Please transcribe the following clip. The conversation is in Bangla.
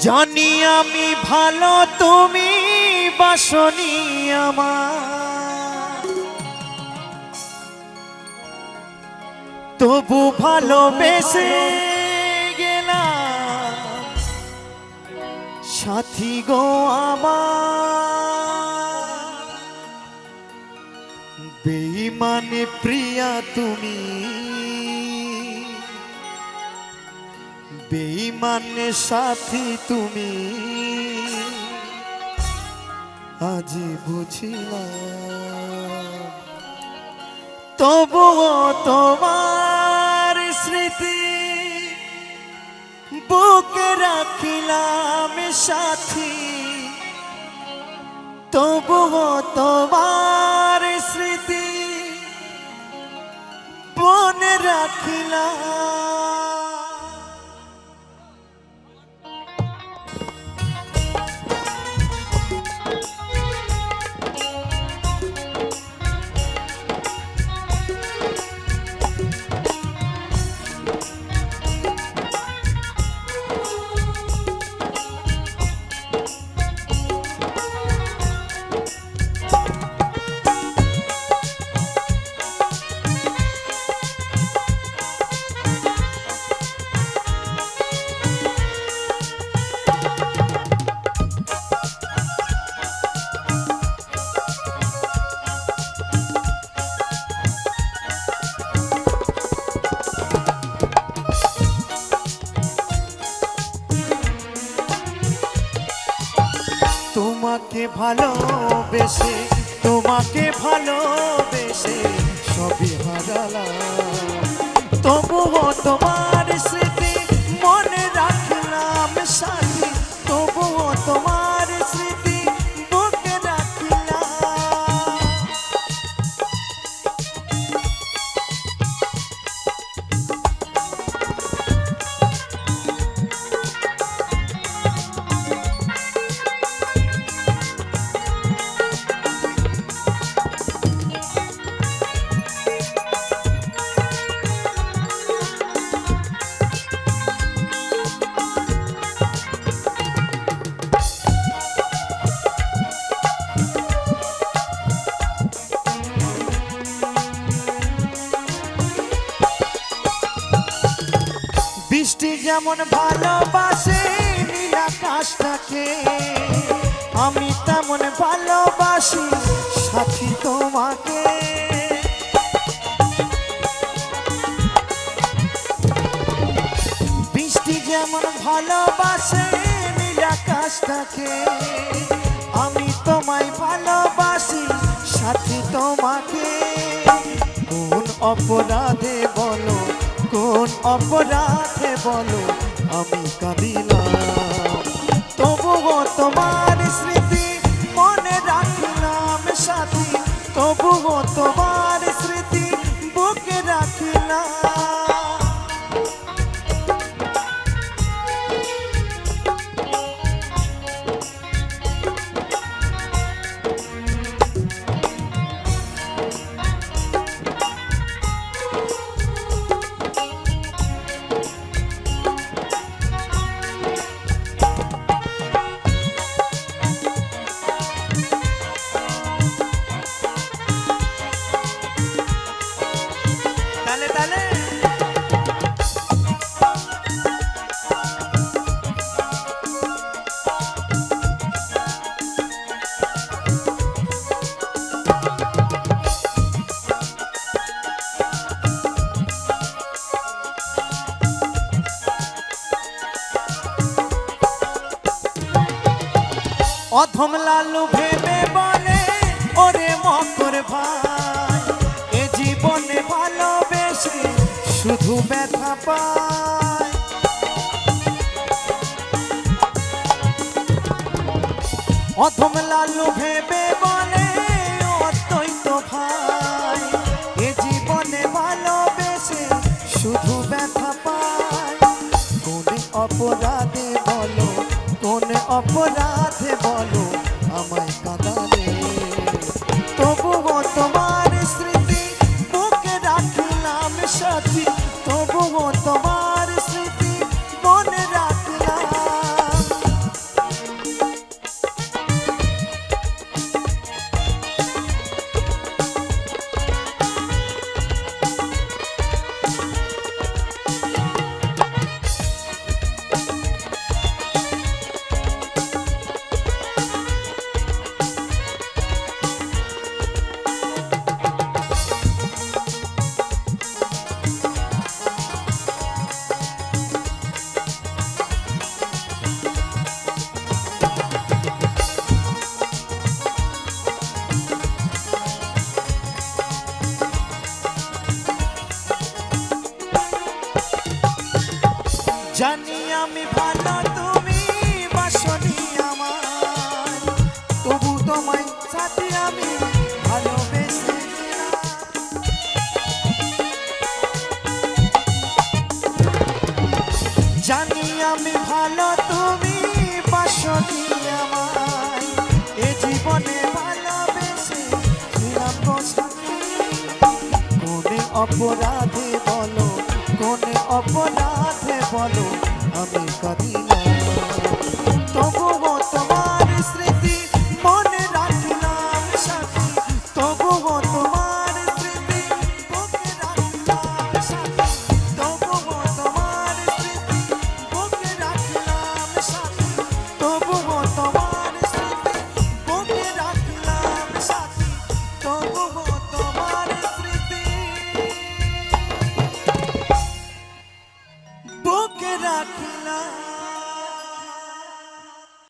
জানি আমি ভালো, তুমি বাসনি আমার। তবু ভালোবেসে গেলাম। সাথী গো আমার। বেইমানে প্রিয়া তুমি। বেইমানে সাথী তুমি। আজ বুঝিলাম, তবুও তোমার স্মৃতি বুকে রাখিলাম সাথী। তবুও তোমার স্মৃতি বনে রাখিলাম। ভালোবেসে তোমাকে ভালোবেসে সবই হারালাম। তবুও তোমার যেমন ভালোবাসে নীল আকাশটাকে, আমি তেমন ভালোবাসি সাথী তোমাকে। বৃষ্টি যেমন ভালোবাসে নীল আকাশটাকে, আমি তোমায় ভালোবাসি সাথী তোমাকে। কোন অপরাধে বলো কোন অপরাধে বলো আমি কাঁদিলাম। তবুও তোমার অধম লালু ভেবে বলে, ওরে মকর ভাই, এ জীবনে ভালোবেসে শুধু ব্যথা পায়। অধম লালু ভেবে বলে, অদ্বৈত ভাই, এ জীবনে ভালোবেসে শুধু ব্যথা পায়। কোন অপরাধে বলো, কোন অপরাধে জানি আমি ভালো, তুমি বাসনি আমার তবু তোমায় সাথে আমি জানি আমি ভালো, তুমি বাসনি আমায়। এ জীবনে ভালোবেসে অপরাধে বলো? কোনে অপরাধে বলো আমি কদিন